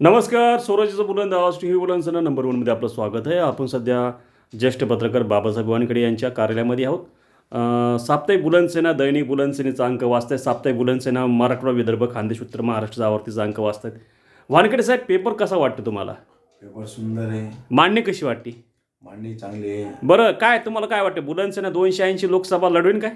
नमस्कार स्वराज्याचं बुलंद आवाज टी व्ही बुलंदचं नंबर वनमध्ये आपलं स्वागत आहे. आपण सध्या ज्येष्ठ पत्रकार बाबासाहेब वानखडे यांच्या कार्यालयामध्ये आहोत. साप्ताहिक बुलंदसेना दैनिक बुलंदसेनेचा अंक वाचताय. साप्ताहिक बुलंदसेना मराठवाडा विदर्भ खानदेश उत्तर महाराष्ट्राचा आवडतीचा अंक वाचतायत वानखडे साहेब पेपर कसा वाटतो तुम्हाला? पेपर सुंदर आहे. मांडणी कशी वाटते मांडणी चांगली आहे. बरं काय तुम्हाला काय वाटतं? बुलंदसेना दोनशे ऐंशी लोकसभा लढवेन काय?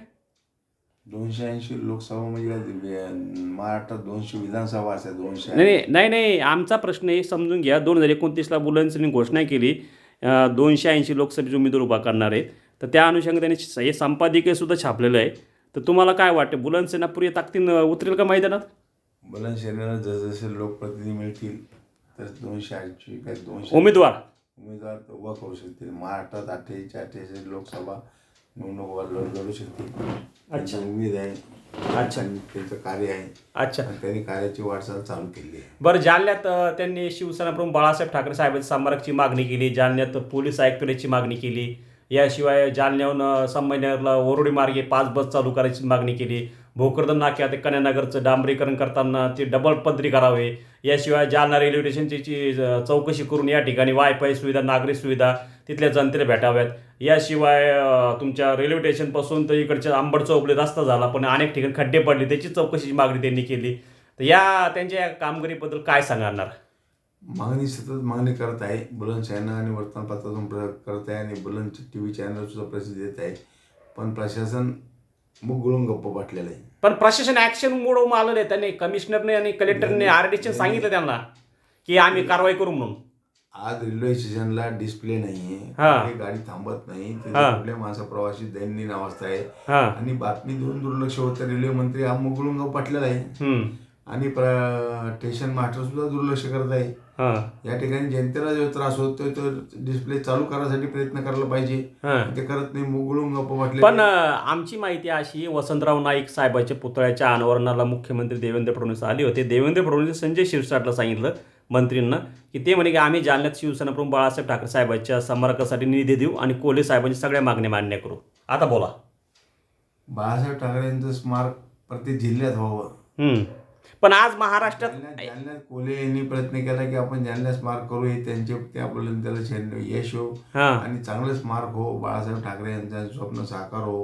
दोनशे ऐंशी लोकसभा म्हणजे महाराष्ट्रात दोनशे विधानसभा असतात दोनशे नाही नाही नाही नाही आमचा प्रश्न हे समजून घ्या. दोन हजार एकोणतीसला बुलंदसेने घोषणा केली दोनशे ऐंशी लोकसभेचे उमेदवार उभा करणार आहेत. तर त्या अनुषंगाने त्यांनी हे संपादकीय सुद्धा छापलेलं आहे. तर तुम्हाला काय वाटतं बुलंदसेना पुरी ताकदीनं उतरेल का मैदानात? शहराला जसजसे लोकप्रतिनिधी मिळतील तर दोनशे ऐंशी काय दोनशे उमेदवार? उमेदवार उभा करू शकतील. महाराष्ट्रात अठ्ठ्याऐंशी अठ्ठ्याऐंशी लोकसभा निवडणूक लढ लढू शकतील त्यांची उमेद आहे अच्छा. त्यांचं कार्य आहे. अच्छा. त्यांनी कार्याची वाटचाल चालू केली आहे. बरं जालन्यात त्यांनी शिवसेना प्रमुख बाळासाहेब ठाकरे साहेबांची संमारकची मागणी केली. जालन्यात पोलीस आयुक्तालयाची मागणी केली. याशिवाय जालन्याहून अं, संभाजीनगरला ओरोडी मार्गे पाच बस चालू करायची मागणी केली. भोकरदन नाक्यात कन्यानगरचं डांबरीकरण करताना ते डबल पदरी करावे. याशिवाय जालना रेल्वे स्टेशनची चौकशी करून या ठिकाणी वायफाय सुविधा नागरी सुविधा तिथल्या जनतेला भेटाव्यात. याशिवाय तुमच्या रेल्वे स्टेशनपासून तर इकडच्या आंबड चौकले रस्ता झाला पण अनेक ठिकाणी खड्डे पडले त्याची चौकशीची मागणी त्यांनी केली. तर या त्यांच्या कामगिरीबद्दल काय सांगणार? मागणी सतत मागणी करत आहे. बुलंद आणि वर्तमानपत्रातून करत आहे आणि बुलंद टी व्ही चॅनल सुद्धा प्रसिद्धी देत आहे. पण प्रशासन मुख गळून गप्प बाटलेलं आहे. पण प्रशासन ऍक्शन मोड आलेलं आहे त्यांनी. कमिशनरने आणि कलेक्टरने आरडीचे सांगितलं त्यांना की आम्ही कारवाई करू म्हणून. आज रेल्वे स्टेशनला डिस्प्ले नाहीये. हा. गाडी थांबत नाही. तिथे हा. कुठल्या माणसा प्रवासी दैनंदिन अवस्था आहे. हां. आणि बातमी देऊन दुर्लक्ष होतं रेल्वे मंत्री हा गप्प बाटलेला आहे. हम्म. आणि प्र- स्टेशन मास्टर सुद्धा दुर्लक्ष करत आहे. हां. या ठिकाणी जनतेला जो त्रास होतोय तो डिस्प्ले चालू करण्यासाठी प्रयत्न करायला पाहिजे. हां. ते करत नाही मुख गळून गप्प बाटले पण आमची माहिती अशी वसंतराव नाईक साहेबाच्या पुतळ्याच्या अनावरणाला मुख्यमंत्री देवेंद्र फडणवीस आले होते. देवेंद्र फडणवीस संजय शिरसाटला सांगितलं मंत्रींना की ते म्हणे की आम्ही जालन्यात शिवसेना प्रमुख बाळासाहेब ठाकरे साहेबांच्या स्मारकासाठी निधी देऊ आणि कोले साहेबांच्या सगळ्या मागण्या मान्य करू. आता बोला. बाळासाहेब ठाकरे यांचं स्मारक प्रत्येक जिल्ह्यात व्हावं. पण आज महाराष्ट्रात जालन्यात कोले यांनी प्रयत्न केला की आपण जालन्यात स्मारक करू हे त्यांचे आपल्याला त्याला यश हो. हां. आणि चांगलं स्मारक हो बाळासाहेब ठाकरे यांचं स्वप्न साकार हो.